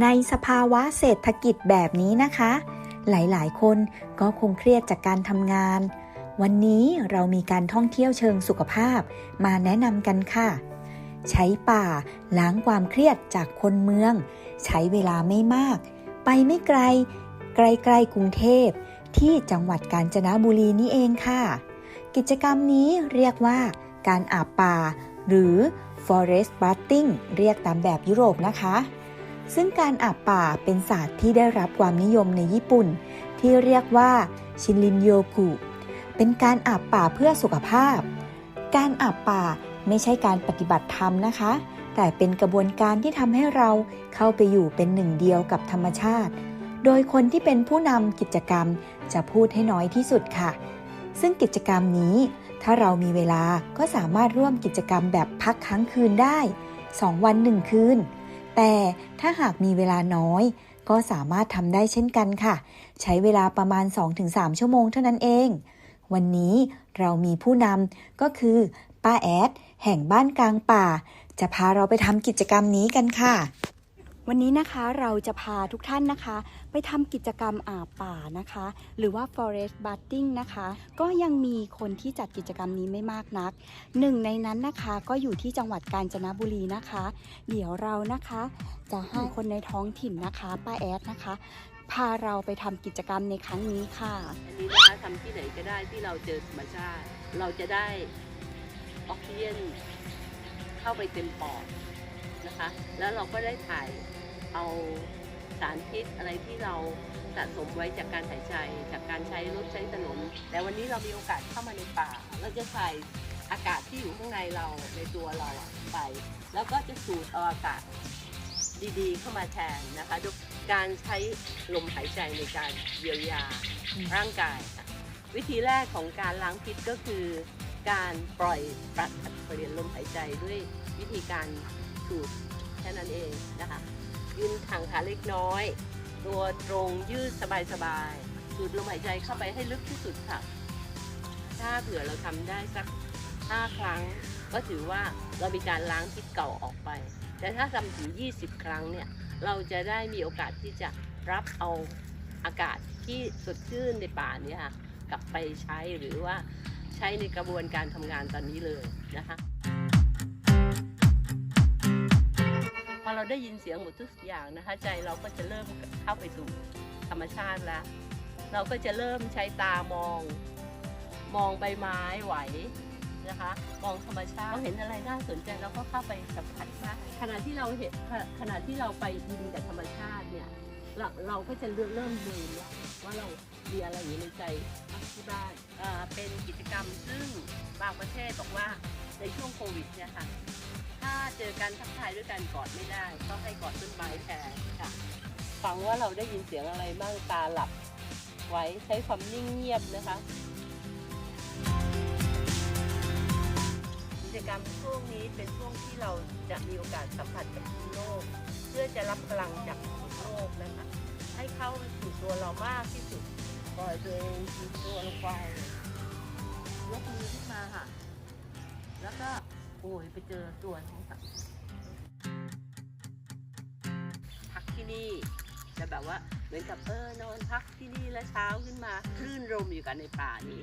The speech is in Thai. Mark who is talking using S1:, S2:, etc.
S1: ในสภาวะเศรษฐกิจแบบนี้นะคะ หลายๆ คนก็คงเครียดจากการทำงาน วันนี้เรามีการท่องเที่ยวเชิงสุขภาพ มาแนะนำกันค่ะ ใช้ป่าล้างความเครียดจากคนเมือง ใช้เวลาไม่มาก ไปไม่ไกล ไกลๆกรุงเทพ ที่จังหวัดกาญจนบุรีนี่เองค่ะ กิจกรรมนี้เรียกว่า การอาบป่า หรือ forest bathing เรียกตามแบบยุโรปนะคะ ซึ่งการอาบป่าเป็นศาสตร์ที่ได้รับความนิยมในญี่ปุ่น ที่เรียกว่าชินรินโยกุเป็นการอาบป่าเพื่อสุขภาพ การอาบป่าไม่ใช่การปฏิบัติธรรมนะคะ แต่เป็นกระบวนการที่ทำให้เราเข้าไปอยู่เป็นหนึ่งเดียวกับธรรมชาติ โดยคนที่เป็นผู้นำกิจกรรมจะพูดให้น้อยที่สุดค่ะ ซึ่งกิจกรรมนี้ ถ้าเรามีเวลาก็สามารถร่วมกิจกรรมแบบพักค้างคืนได้ 2 วัน 1 คืน แต่ถ้าหากมีเวลาน้อย ก็สามารถทำได้เช่นกันค่ะ ใช้เวลาประมาณ 2-3 ชั่วโมงเท่านั้นเอง วันนี้เรามีผู้นำก็คือป้าแอด แห่งบ้านกลางป่า จะพาเราไปทำกิจกรรมนี้กันค่ะ วันนี้นะคะเราจะพาทุกท่านนะคะ ไปทำกิจกรรมอาป่านะคะ หรือว่า forest bathing นะคะ ก็ยังมีคนที่จัดกิจกรรมนี้ไม่มากนัก หนึ่งในนั้นนะคะก็อยู่ที่จังหวัดกาญจนบุรีนะคะ เดี๋ยวเรานะคะ จะให้คนในท้องถิ่นนะคะป้าแอดนะคะ พาเราไปทำกิจกรรมในครั้งนี้ค่ะ
S2: อันนี้นะคะทำที่ไหนก็ได้ที่เราเจอธรรมชาติ เราจะได้ออกซิเจนเข้าไปเต็มปอด นะคะ แล้วเราก็ได้ถ่ายเอาสารพิษอะไรที่เราสะสมไว้จากการหายใจ จากการใช้รถใช้ถนน แต่วันนี้เรามีโอกาสเข้ามาในป่า เราจะใส่อากาศที่อยู่ข้างในเราในตัวเราอะไป แล้วก็จะสูดเอาอากาศดีๆ เข้ามาแทนนะคะโดยการใช้ลมหายใจในการเยียวยาร่างกายค่ะวิธีแรกของการล้างพิษก็คือ การปล่อยปลัดเปลี่ยนลมหายใจด้วยวิธีการ สูดแค่นั้นเองนะคะ ยืนทางขาเล็กน้อย ตัวตรงยืดสบายๆสูดลมหายใจเข้าไปให้ลึกที่สุดค่ะ ถ้าเผื่อเราทำได้สัก 5 ครั้ง ก็ถือว่าเรามีการล้างพิษเก่าออกไป แต่ถ้าทำถึง 20 ครั้งเนี่ย เราจะได้มีโอกาสที่จะรับเอาอากาศที่สดชื่นในป่าเนี้ค่ะกลับไปใช้หรือว่าใช้ในกระบวนการทำงานตอนนี้เลยนะคะ เราได้ยินเสียงหมดทุกอย่างนะคะ ใจเราก็จะเริ่มเข้าไปสู่ธรรมชาติแล้ว เราก็จะเริ่มใช้ตามอง มองใบไม้ไหวนะคะ มองธรรมชาติเราเห็นอะไรน่าสนใจเราก็เข้าไปสัมผัสนะขณะที่เราเห็นขณะที่เราไปอินกับธรรมชาติเนี่ยเราเราก็จะเริ่มเริ่มลืมแล้วว่าเรามีอะไรอยู่ในใจที่บ้านเป็นกิจกรรมซึ่งบางประเทศบอกว่าในช่วงโควิดเนี่ยค่ะ ถ้าเจอกันทักทายด้วยกันกอดไม่ได้ต้องให้กอดต้นไม้แทนค่ะฟังว่าเราได้ยินเสียงอะไรบ้างตาหลับ ไว้ใช้ความนิ่งเงียบนะคะกิจกรรมช่วงนี้เป็นช่วงที่เราจะมีโอกาสสัมผัสกับโลก เพื่อจะรับพลังจากโลกนะคะให้เข้าสู่ตัวเรามากที่สุดปล่อยตัวเองสู่ตัวลงไปยกมือขึ้นมาค่ะ แล้วก็ โอ้ยไปเจอตัวของสัตว์พักที่นี่จะแบบว่าเหมือนกับเออนอนพักที่นี่แล้วเช้าขึ้นมาคลื่นลมอยู่กันในป่านี้